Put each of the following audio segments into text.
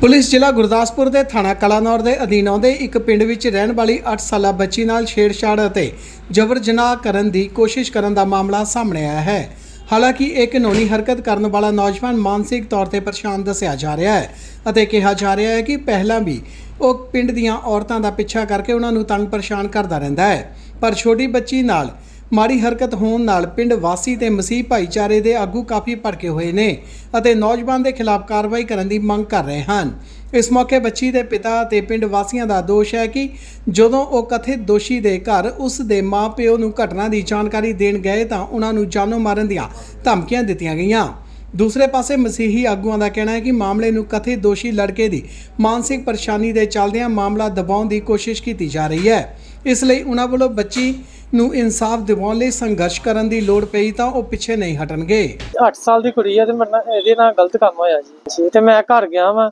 Police ਜ਼ਿਲ੍ਹਾ ਗੁਰਦਾਸਪੁਰ ਦੇ ਥਾਣਾ ਕਲਾਨੌਰ ਦੇ ਅਧੀਨ ਆਉਂਦੇ ਇੱਕ ਪਿੰਡ ਵਿੱਚ ਰਹਿਣ ਵਾਲੀ 8 ਸਾਲਾ ਬੱਚੀ ਨਾਲ ਛੇੜਛਾੜ ਅਤੇ ਜਬਰ ਜਨਾਹ ਕਰਨ ਦੀ ਕੋਸ਼ਿਸ਼ ਕਰਨ ਦਾ ਮਾਮਲਾ ਸਾਹਮਣੇ ਆਇਆ ਹੈ। ਹਾਲਾਂਕਿ ਇਹ ਕਾਨੂੰਨੀ ਹਰਕਤ ਕਰਨ ਵਾਲਾ ਨੌਜਵਾਨ ਮਾਨਸਿਕ ਤੌਰ ਤੇ ਪਰੇਸ਼ਾਨ ਦੱਸਿਆ ਜਾ ਰਿਹਾ ਹੈ ਅਤੇ ਕਿਹਾ ਜਾ ਰਿਹਾ ਹੈ ਕਿ ਪਹਿਲਾਂ ਵੀ ਉਹ ਪਿੰਡ ਦੀਆਂ ਔਰਤਾਂ ਦਾ ਪਿੱਛਾ ਕਰਕੇ ਉਹਨਾਂ ਨੂੰ ਤੰਗ ਪਰੇਸ਼ਾਨ ਕਰਦਾ ਰਹਿੰਦਾ ਹੈ। ਪਰ ਛੋਟੀ ਬੱਚੀ ਨਾਲ ਮਾੜੀ ਹਰਕਤ ਹੋਣ ਨਾਲ ਪਿੰਡ ਵਾਸੀ ਤੇ ਮਸੀਹ ਭਾਈਚਾਰੇ ਦੇ ਆਗੂ ਕਾਫੀ ਭੜਕੇ ਹੋਏ ਨੇ ਅਤੇ ਨੌਜਵਾਨ ਦੇ ਖਿਲਾਫ ਕਾਰਵਾਈ ਕਰਨ ਦੀ ਮੰਗ ਕਰ ਰਹੇ ਹਨ। ਇਸ ਮੌਕੇ ਬੱਚੀ ਦੇ ਪਿਤਾ ਤੇ ਪਿੰਡ ਵਾਸੀਆਂ ਦਾ ਦੋਸ਼ ਹੈ ਕਿ ਜਦੋਂ ਉਹ ਕਥਿਤ ਦੋਸ਼ੀ ਦੇ ਘਰ ਉਸ ਦੇ ਮਾਪਿਓ ਨੂੰ ਘਟਨਾ ਦੀ ਜਾਣਕਾਰੀ ਦੇਣ ਗਏ ਤਾਂ ਉਹਨਾਂ ਨੂੰ ਜਾਨੋਂ ਮਾਰਨ ਦੀਆਂ ਧਮਕੀਆਂ ਦਿੱਤੀਆਂ ਗਈਆਂ। ਦੂਸਰੇ ਪਾਸੇ ਮਸੀਹੀ ਆਗੂਆਂ ਦਾ ਕਹਿਣਾ ਹੈ ਕਿ ਮਾਮਲੇ ਨੂੰ ਕਥਿਤ ਦੋਸ਼ੀ ਲੜਕੇ ਦੀ ਮਾਨਸਿਕ ਪਰੇਸ਼ਾਨੀ ਦੇ ਚੱਲਦਿਆਂ ਮਾਮਲਾ ਦਬਾਉਣ ਦੀ ਕੋਸ਼ਿਸ਼ ਕੀਤੀ ਜਾ ਰਹੀ ਹੈ। ਇਸ ਲਈ ਉਹਨਾਂ ਵੱਲੋਂ ਬੱਚੀ ਨੂੰ ਇਨਸਾਫ ਦਿਵਾਉਣ ਲਈ ਸੰਘਰਸ਼ ਕਰਨ ਦੀ ਲੋੜ ਪਈ ਤਾਂ ਉਹ ਪਿੱਛੇ ਨਹੀਂ ਹਟਣਗੇ। 8 ਸਾਲ ਦੀ ਕੁੜੀ ਆ ਤੇ ਮੇਰੇ ਨਾਲ ਇਹਦੇ ਨਾਲ ਗਲਤ ਕੰਮ ਹੋਇਆ ਜੀ। ਤੇ ਮੈਂ ਘਰ ਗਿਆ ਵਾਂ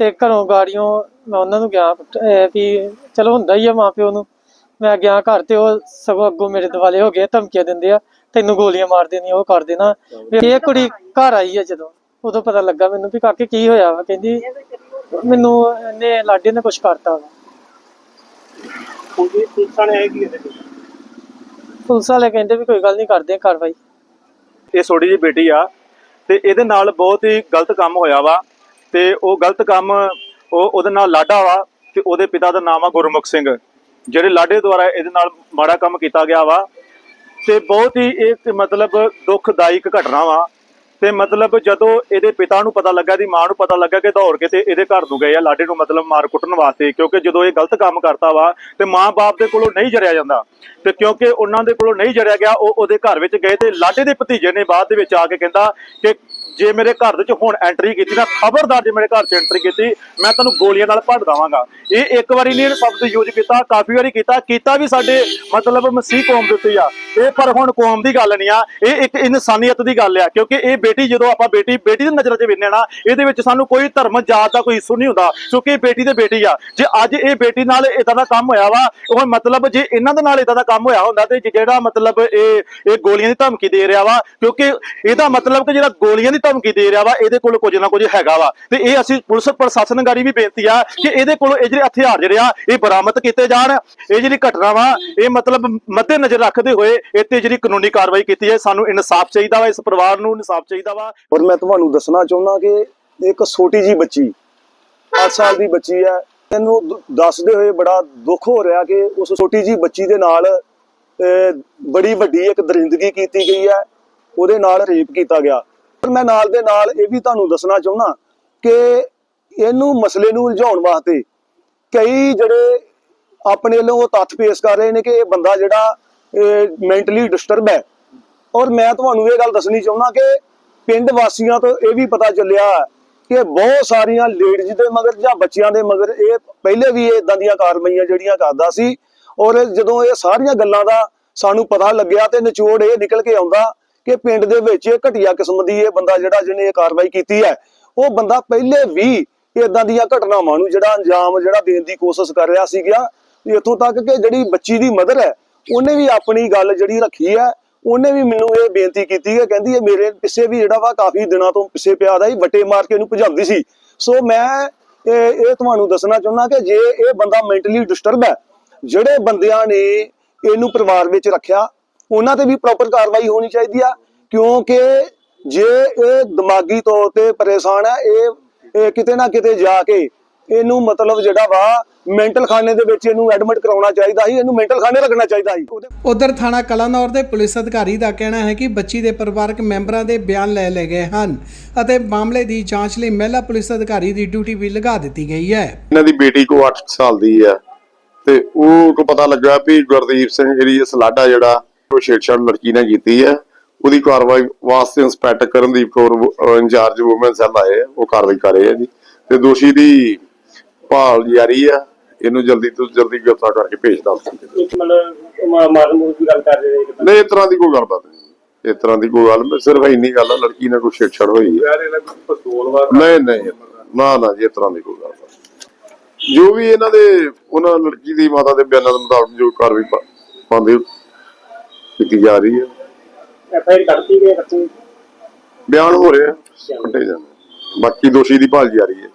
ਤੇ ਘਰੋਂ ਗਾੜੀਆਂ ਮੈਂ ਉਹਨਾਂ ਨੂੰ ਗਿਆ ਵੀ ਚਲੋ ਹੁੰਦਾ ਹੀ ਆ ਮਾਪਿਓ ਨੂੰ। ਮੈਂ ਗਿਆ ਘਰ ਤੇ ਉਹ ਸਗੋਂ ਅੱਗੋਂ ਮੇਰੇ ਦਿਵਾਲੇ ਹੋ ਗਏ ਧਮਕੀਆਂ ਦਿੰਦੇ ਆ ਤੈਨੂੰ ਗੋਲੀਆਂ ਮਾਰ ਦੇਣੀਆਂ ਉਹ ਕਰ ਦੇਣਾ। ਵੀ ਇਹ ਕੁੜੀ ਘਰ ਆਈ ਆ ਜਦੋਂ ਉਦੋਂ ਪਤਾ ਲੱਗਾ ਮੈਨੂੰ ਵੀ ਕਾਕੇ ਕੀ ਹੋਇਆ ਵਾ ਕਹਿੰਦੀ ਮੈਨੂੰ ਇਹਨੇ ਲਾਡੇ ਨੇ ਕੁਝ ਕਰਤਾ ਵਾ। ਪੁਲਿਸਾਂ ਨੇ ਇਹ ਕੀ? ਪੁਲਿਸ ਵਾਲੇ ਕਹਿੰਦੇ ਵੀ ਕੋਈ ਗੱਲ ਨਹੀਂ ਕਰਦੇ ਕਾਰਵਾਈ। ਇਹ ਛੋਟੀ ਜਿਹੀ ਬੇਟੀ ਆ ਤੇ ਇਹਦੇ ਨਾਲ ਬਹੁਤ ਹੀ ਗਲਤ ਕੰਮ ਹੋਇਆ ਵਾ ਤੇ ਉਹ ਗਲਤ ਕੰਮ ਉਹ ਉਹਦੇ ਨਾਲ ਲਾਡਾ ਵਾ ਤੇ ਉਹਦੇ ਪਿਤਾ ਦਾ ਨਾਮ ਆ ਗੁਰਮੁਖ ਸਿੰਘ। ਜਿਹੜੇ ਲਾਡੇ ਦੁਆਰਾ ਇਹਦੇ ਨਾਲ ਮਾੜਾ ਕੰਮ ਕੀਤਾ ਗਿਆ ਵਾ ਤੇ ਬਹੁਤ ਹੀ ਇਹ ਮਤਲਬ ਦੁਖਦਾਇਕ ਘਟਨਾ ਵਾ। ਤੇ ਮਤਲਬ ਜਦੋਂ ਇਹਦੇ ਪਿਤਾ ਨੂੰ ਪਤਾ ਲੱਗਾ ਦੀ ਮਾਂ ਨੂੰ ਪਤਾ ਲੱਗਾ ਕਿ ਦੌੜ ਕੇ ਤੇ ਇਹਦੇ ਘਰ ਨੂੰ ਗਏ ਆ, ਲਾਡੇ ਨੂੰ ਮਤਲਬ ਮਾਰ ਕੁੱਟਣ ਵਾਸਤੇ, ਕਿਉਂਕਿ ਜਦੋਂ ਇਹ ਗਲਤ ਕੰਮ ਕਰਤਾ ਵਾ, ਤੇ ਮਾਂ-ਬਾਪ ਦੇ ਕੋਲੋਂ ਨਹੀਂ ਜਰਿਆ ਜਾਂਦਾ। ਤੇ ਕਿਉਂਕਿ ਉਹਨਾਂ ਦੇ ਕੋਲੋਂ ਨਹੀਂ ਜਰਿਆ ਗਿਆ, ਉਹ ਉਹਦੇ ਘਰ ਵਿੱਚ ਗਏ ਤੇ ਲਾਡੇ ਦੇ ਭਤੀਜੇ ਨੇ ਬਾਅਦ ਦੇ ਵਿੱਚ ਆ ਕੇ ਕਹਿੰਦਾ ਕਿ ਜੇ ਮੇਰੇ ਘਰ ਦੇ ਵਿੱਚ ਹੁਣ ਐਂਟਰੀ ਕੀਤੀ ਨਾ, ਖਬਰਦਾਰ ਜੇ ਮੇਰੇ ਘਰ 'ਚ ਐਂਟਰੀ ਕੀਤੀ, ਮੈਂ ਤੁਹਾਨੂੰ ਗੋਲੀਆਂ ਨਾਲ ਭੜ ਦਵਾਂਗਾ। ਇਹ ਇੱਕ ਵਾਰੀ ਨਹੀਂ ਸ਼ਬਦ ਯੂਜ਼ ਕੀਤਾ, ਕਾਫੀ ਵਾਰੀ ਕੀਤਾ ਕੀਤਾ ਵੀ ਸਾਡੇ ਮਤਲਬ ਮਸੀਹ ਕੌਮ ਦੇ ਉੱਤੇ ਆ। ਇਹ ਪਰ ਹੁਣ ਕੌਮ ਦੀ ਗੱਲ ਨਹੀਂ ਆ, ਇਹ ਇੱਕ ਇਨਸਾਨੀਅਤ ਦੀ ਗੱਲ ਆ, ਕਿਉਂਕਿ ਇਹ ਬੇਟੀ ਜਦੋਂ ਆਪਾਂ ਬੇਟੀ ਬੇਟੀ ਦੀ ਨਜ਼ਰ 'ਚ ਵੇਖਦੇ ਨਾ, ਇਹਦੇ ਵਿੱਚ ਸਾਨੂੰ ਕੋਈ ਧਰਮ, ਜਾਤ ਦਾ ਕੋਈ ਇਸ਼ੂ ਨਹੀਂ ਹੁੰਦਾ, ਕਿਉਂਕਿ ਇਹ ਬੇਟੀ ਤੇ ਬੇਟੀ ਆ। ਜੇ ਅੱਜ ਇਹ ਬੇਟੀ ਨਾਲ ਇਦਾਂ ਦਾ ਕੰਮ ਹੋਇਆ ਵਾ, ਉਹ ਮਤਲਬ ਜੇ ਇਹਨਾਂ ਦੇ ਨਾਲ ਇਦਾਂ ਦਾ ਕੰਮ ਹੋਇਆ ਹੁੰਦਾ ਤੇ ਜਿਹੜਾ ਮਤਲਬ ਇਹ ਇਹ ਗੋਲੀਆਂ ਦੀ ਧਮਕੀ ਦੇ ਰਿਹਾ ਵਾ, ਕਿਉਂਕਿ ਇਹਦਾ ਮਤਲਬ ਕਿ ਜਿਹੜਾ ਗੋਲੀਆਂ ਦੀ ਧਮਕੀ ਦੇ ਰਿਹਾ ਵਾ ਇਹਦੇ ਕੋਲ ਕੁਝ ਨਾ ਕੁਝ ਹੈਗਾ ਵਾ। ਤੇ ਇਹ ਅਸੀਂ ਪੁਲਿਸ ਪ੍ਰਸ਼ਾਸਨਗਾਰੀ ਵੀ ਬੇਨਤੀ ਆ ਕਿ ਇਹਦੇ ਕੋਲ ਇਹ ਜਿਹੜੇ ਹਥਿਆਰ ਜਿਹੜੇ ਆ ਇਹ ਬਰਾਮਦ ਕੀਤੇ ਜਾਣ। ਇਹ ਜਿਹੜੀ ਘਟਨਾ ਵਾ ਇਹ ਮਤਲਬ ਮੱਦੇ ਨਜ਼ਰ ਰੱਖਦੇ ਹੋਏ ਇਹ ਜਿਹੜੀ ਕਾਨੂੰਨੀ ਕਾਰਵਾਈ ਕੀਤੀ ਹੈ ਸਾਨੂੰ ਇਨਸਾਫ ਚਾਹੀਦਾ ਵਾ ਇਸ ਪਰਿਵਾਰ ਨੂੰ ਇਨਸਾਫ ਚਾਹੀਦਾ ਵਾ। ਔਰ ਮੈਂ ਤੁਹਾਨੂੰ ਦੱਸਣਾ ਚਾਹੁੰਦਾ ਕਿ ਇੱਕ ਛੋਟੀ ਜੀ ਬੱਚੀ 8 ਸਾਲ ਦੀ ਬੱਚੀ ਹੈ। ਇਹਨੂੰ ਦੱਸਦੇ ਹੋਏ ਬੜਾ ਦੁੱਖ ਹੋ ਰਿਹਾ ਕਿ ਉਸ ਛੋਟੀ ਜੀ ਬੱਚੀ ਦੇ ਨਾਲ ਅਹ, ਬੜੀ ਵੱਡੀ ਇੱਕ ਦਰਿੰਦਗੀ ਕੀਤੀ ਗਈ ਹੈ। ਉਹਦੇ ਨਾਲ ਰੇਪ ਕੀਤਾ ਗਿਆ। ਪਰ ਮੈਂ ਨਾਲ ਦੇ ਨਾਲ ਇਹ ਵੀ ਤੁਹਾਨੂੰ ਦੱਸਣਾ ਚਾਹੁੰਦਾ ਕਿ ਇਹਨੂੰ ਮਸਲੇ ਨੂੰ ਉਲਝਾਉਣ ਵਾਸਤੇ ਕਈ ਜਿਹੜੇ ਆਪਣੇ ਵੱਲੋਂ ਤੱਥ ਪੇਸ਼ ਕਰ ਰਹੇ ਨੇ ਕਿ ਇਹ ਬੰਦਾ ਜਿਹੜਾ ਮੈਂਟਲੀ ਡਿਸਟਰਬ ਹੈ। ਔਰ ਮੈਂ ਤੁਹਾਨੂੰ ਇਹ ਗੱਲ ਦੱਸਣੀ ਚਾਹੁੰਦਾ ਕਿ ਪਿੰਡ ਵਾਸੀਆਂ ਤੋਂ ਇਹ ਵੀ ਪਤਾ ਚੱਲਿਆ ਕਿ ਬਹੁਤ ਸਾਰੀਆਂ ਲੇਡੀਜ਼ ਦੇ ਮਗਰ ਜਾਂ ਬੱਚਿਆਂ ਦੇ ਮਗਰ ਇਹ ਪਹਿਲੇ ਵੀ ਇਹ ਇਦਾਂ ਦੀਆਂ ਕਾਰਵਾਈਆਂ ਜਿਹੜੀਆਂ ਕਰਦਾ ਸੀ। ਔਰ ਜਦੋਂ ਇਹ ਸਾਰੀਆਂ ਗੱਲਾਂ ਦਾ ਸਾਨੂੰ ਪਤਾ ਲੱਗਿਆ ਤੇ ਨਿਚੋੜ ਇਹ ਨਿਕਲ ਕੇ ਆਉਂਦਾ ਕਿ ਪਿੰਡ ਦੇ ਵਿੱਚ ਇਹ ਘਟੀਆ ਕਿਸਮ ਦੀ ਇਹ ਬੰਦਾ ਜਿਹੜਾ ਜਿਹਨੇ ਇਹ ਕਾਰਵਾਈ ਕੀਤੀ ਹੈ, ਉਹ ਬੰਦਾ ਪਹਿਲੇ ਵੀ ਇਦਾਂ ਦੀਆਂ ਘਟਨਾਵਾਂ ਨੂੰ ਜਿਹੜਾ ਅੰਜਾਮ, ਜਿਹੜਾ ਦੇਣ ਦੀ ਕੋਸ਼ਿਸ਼ ਕਰ ਰਿਹਾ ਸੀਗਾ, ਇੱਥੋਂ ਤੱਕ ਕਿ ਜਿਹੜੀ ਬੱਚੀ ਦੀ ਮਦਰ ਹੈ, ਉਹਨੇ ਵੀ ਆਪਣੀ ਗੱਲ ਜਿਹੜੀ ਰੱਖੀ ਹੈ, ਉਹਨੇ ਵੀ ਮੈਨੂੰ ਇਹ ਬੇਨਤੀ ਕੀਤੀ ਹੈ, ਕਹਿੰਦੀ ਇਹ ਮੇਰੇ ਪਿੱਛੇ ਵੀ ਜਿਹੜਾ ਵਾ ਕਾਫੀ ਦਿਨਾਂ ਤੋਂ ਪਿੱਛੇ ਪਿਆ ਦਾ ਹੀ ਵੱਟੇ ਮਾਰ ਕੇ ਇਹਨੂੰ ਭਜਾਉਂਦੀ ਸੀ। ਸੋ ਮੈਂ ਇਹ ਇਹ ਤੁਹਾਨੂੰ ਦੱਸਣਾ ਚਾਹੁੰਦਾ ਕਿ ਜੇ ਇਹ ਬੰਦਾ ਮੈਂਟਲੀ ਡਿਸਟਰਬ ਹੈ, ਜਿਹੜੇ ਬੰਦਿਆਂ ਨੇ ਇਹਨੂੰ ਪਰਿਵਾਰ ਵਿੱਚ ਰੱਖਿਆ ਉਹਨਾਂ ਤੇ ਵੀ ਪ੍ਰੋਪਰ ਕਾਰਵਾਈ ਹੋਣੀ ਚਾਹੀਦੀ ਆ ਕਿਉਂਕਿ ਜੇ ਇਹ ਦਿਮਾਗੀ ਤੌਰ ਤੇ ਪਰੇਸ਼ਾਨ ਹੈ ਇਹ ਕਿਤੇ ਨਾ ਕਿਤੇ ਜਾ ਕੇ ਇਹਨੂੰ ਮਤਲਬ ਜਿਹੜਾ ਵਾ ਮੈਂਟਲ ਖਾਨੇ ਦੇ ਵਿੱਚ ਇਹਨੂੰ ਐਡਮਿਟ ਕਰਾਉਣਾ ਚਾਹੀਦਾ ਸੀ ਇਹਨੂੰ ਮੈਂਟਲ ਖਾਨੇ ਰੱਖਣਾ ਚਾਹੀਦਾ ਸੀ। ਉਧਰ ਥਾਣਾ ਕਲਾਨੌਰ ਦੇ ਪੁਲਿਸ ਅਧਿਕਾਰੀ ਦਾ ਕਹਿਣਾ ਹੈ ਕਿ ਬੱਚੀ ਦੇ ਪਰਿਵਾਰਕ ਮੈਂਬਰਾਂ ਦੇ ਬਿਆਨ ਲੈ ਲਏ ਗਏ ਹਨ ਅਤੇ ਮਾਮਲੇ ਦੀ ਜਾਂਚ ਲਈ ਮਹਿਲਾ ਪੁਲਿਸ ਅਧਿਕਾਰੀ ਦੀ ਡਿਊਟੀ ਵੀ ਲਗਾ ਦਿੱਤੀ ਗਈ ਹੈ। ਇਹਨਾਂ ਦੀ ਬੇਟੀ ਕੋ 8 ਸਾਲ ਦੀ ਹੈ ਤੇ ਉਹ ਕੋ ਪਤਾ ਲੱਗਾ ਵੀ ਗੁਰਦੀਪ ਸਿੰਘ ਜਿਹੜੀ ਇਹ ਸਲਾਡਾ ਜਿਹੜਾ ਉਹ ਛੇੜਛਾੜ ਲੜਕੀ ਨੇ ਕੀਤੀ ਹੈ। ਉਹਦੀ ਕਾਰਵਾਈ ਵਾਸਤੇ inspector Karandeep Kaur incharge woman cell ਆਏ ਆ, ਉਹ ਕਾਰਵਾਈ ਕਰ ਰਹੇ ਆ ਜੀ। ਤੇ ਦੋਸ਼ੀ ਦੀ ਭਾਲ ਜਾਰੀ ਆ। ਇਹਨੂੰ ਜਲਦੀ ਤੋਂ ਜਲਦੀ ਗ੍ਰਿਫਤਾਰ ਕਰਕੇ ਭੇਜ ਇੱਕ ਮਤਲਬ ਮਾਰਨ ਮੂਰ ਦੀ ਗੱਲ ਕਰ ਰਹੇ ਨੇ ਨਹੀਂ ਇਸ ਤਰ੍ਹਾਂ ਦੀ ਕੋਈ ਗੱਲਬਾਤ ਨਹੀਂ। ਇਸ ਤਰ੍ਹਾਂ ਦੀ ਕੋਈ ਗੱਲ ਨਹੀਂ ਸਿਰਫ ਇੰਨੀ ਗੱਲ ਆ ਲੜਕੀ ਨਾਲ ਕੋਈ ਛੇੜਛਾੜ ਹੋਈ ਨਹੀਂ ਨਹੀਂ। ਨਾ ਨਾ ਜੀ ਇਸ ਤਰ੍ਹਾਂ ਦੀ ਕੋਈ ਗੱਲ ਨਹੀਂ। ਜੋ ਵੀ ਇਹਨਾਂ ਦੇ ਉਹਨਾਂ ਲੜਕੀ ਦੀ ਮਾਤਾ ਦੇ ਬਿਆਨਾਂ ਦੇ ਮੁਤਾਬਕ ਜੋ ਕਾਰਵਾਈ ਪਾਉਂਦੇ ਕੀਤੀ ਜਾ ਰਹੀ ਹੈ। ਐਫ ਆਈ ਕਰਤੀ ਗਏ ਬੱਚੇ? ਬਿਆਨ ਹੋ ਰਿਹਾ ਕੱਢੇ ਜਾਂਦੇ ਬਾਕੀ ਦੋਸ਼ੀ ਦੀ ਭਾਲ ਜਾਰੀ ਹੈ।